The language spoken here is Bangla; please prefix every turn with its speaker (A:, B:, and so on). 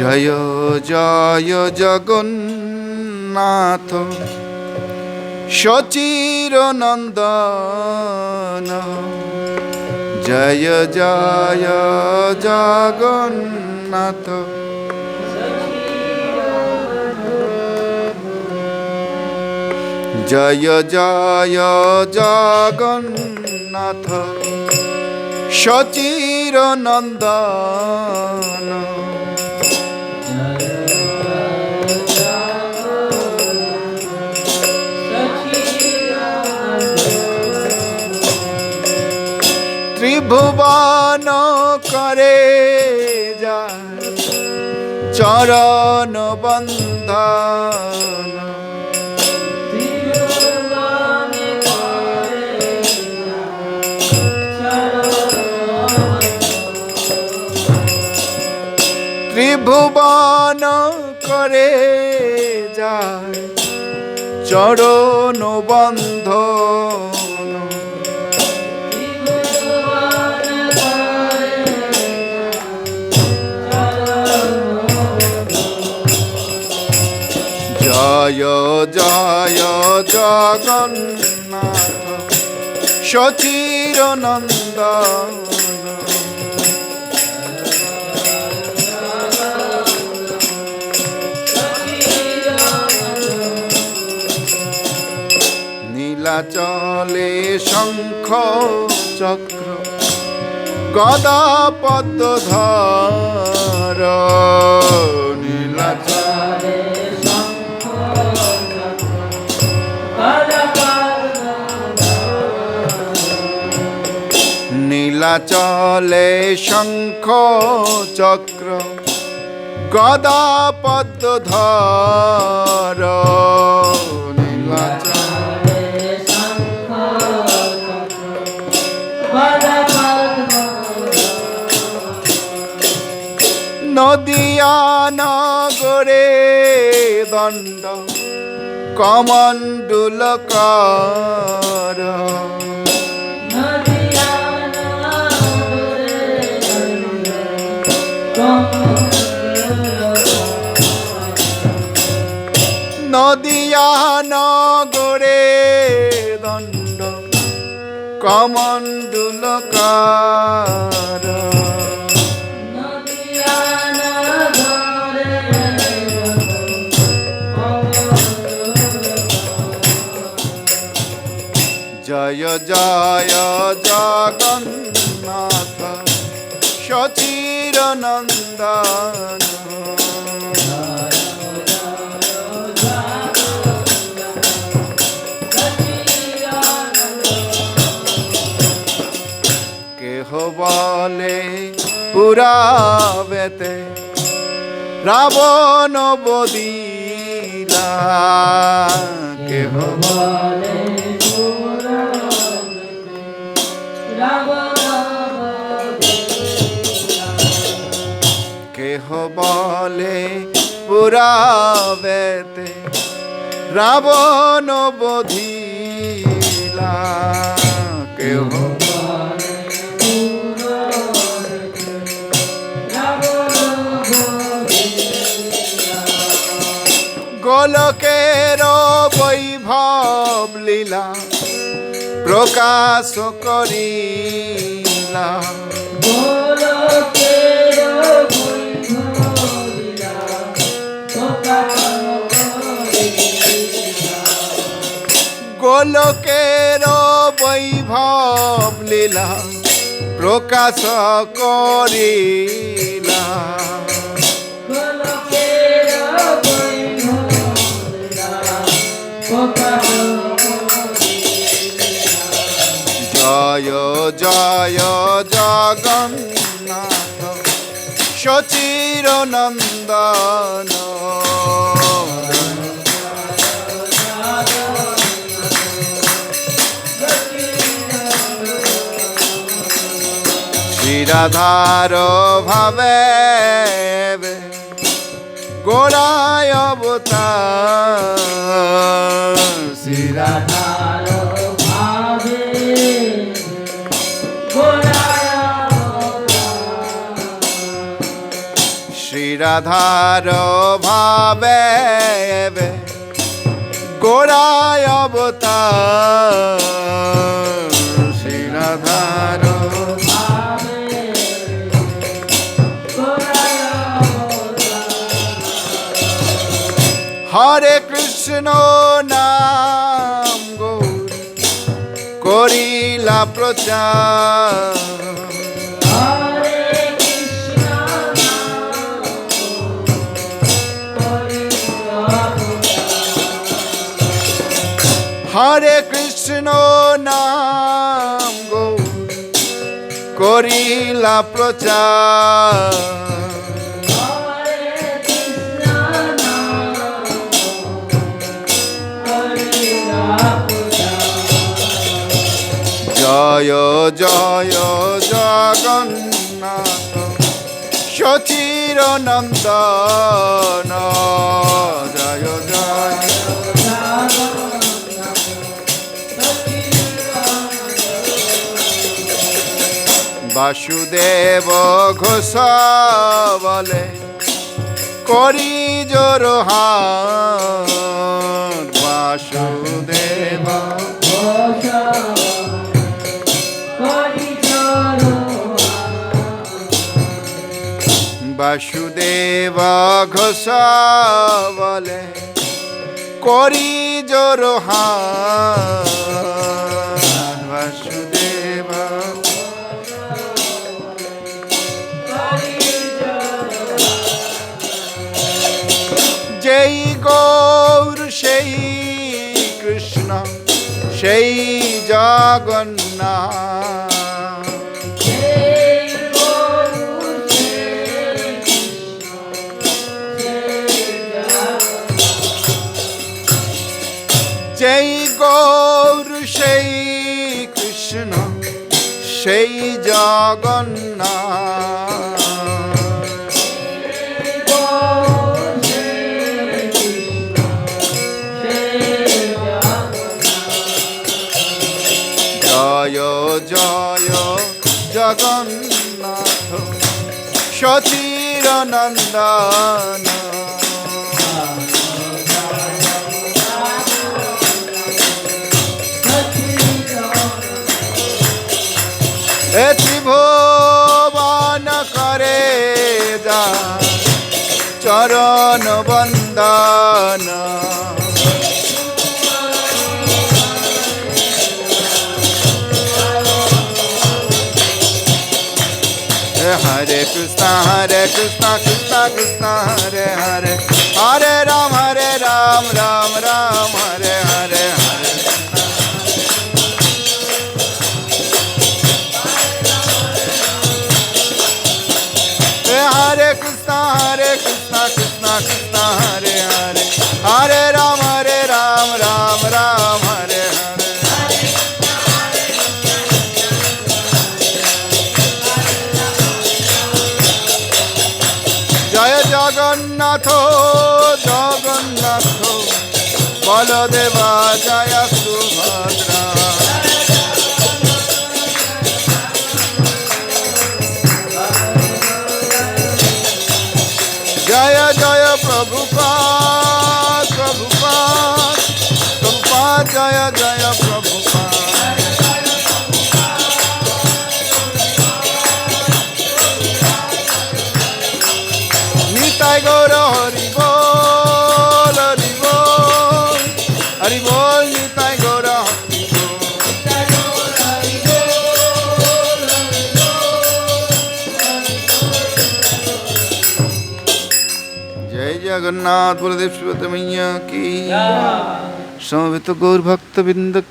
A: জয় জয় জগন্নাথ সচির নন্দন জয় জয় জগন্নাথ জয় জয় জগন্নাথ সচির নন্দন ভুবন করে যা চরণ বন্ধন ত্রিভুবন করে যায় চরণ বন্ধন জয় জয় জগন্নাথ সচিরনন্দ চলে শঙ্খ চক্র গদা পদ্ম ধর নীলা চ চলে শঙ্খ চক্র গদা পদ্ম ধর নদিয়া নগরে দণ্ড কমণ্ডুল কর নদিয়া নগরে দণ্ড কমণ্ডুলকার জয় জয় জগন্দ সচিরনন্দন কেহ বলে পুরাবেতে রাবণ বদিলা কেহ
B: বলে
A: বলে পুরাবেতে রাবণ বধিলা কেহ গোলকের বৈভব লীলা প্রকাশ করিলা গোলকের বৈভব লীলা প্রকাশ করিলা জয় জয় জগন্নাথ সচির নন্দন নিরাধার ভাবে গোড়ায় অবতার
B: শ্রীরাধার ভাবে
A: গোড়ায় অবতা হরে কৃষ্ণ নাম গৌরী করিলা প্রচার হরে কৃষ্ণ নাম গৌরী করিলা প্রচার জয় জগন্নাথ সচির নন্দ জয় জয় বাসুদেব ঘোষ বলে করি জোর
B: বাসুদেব ঘোষ
A: বাসুদেব ঘোষ বলে করি জোর
B: বাসুদেব যেই
A: গৌর সেই কৃষ্ণ সেই জগন্নাথ গৌর সেই কৃষ্ণ সেই জগন্না জয় জয় জগন্নাথ সচিরনন্দন ত্রিভুবন করে যা চরণ বন্দন হরে কৃষ্ণ হরে কৃষ্ণ কৃষ্ণ কৃষ্ণ হরে হরে হরে রাম হরে রাম রাম রাম जगन्नाथ जगन्नाथ बलदेवा जय सुभद्रा जय जय प्रभुपा प्रभुपा जय जय জগন্নাথ বলদেব শিবতমৈয়া কি সমবেত গৌর ভক্তবৃন্দ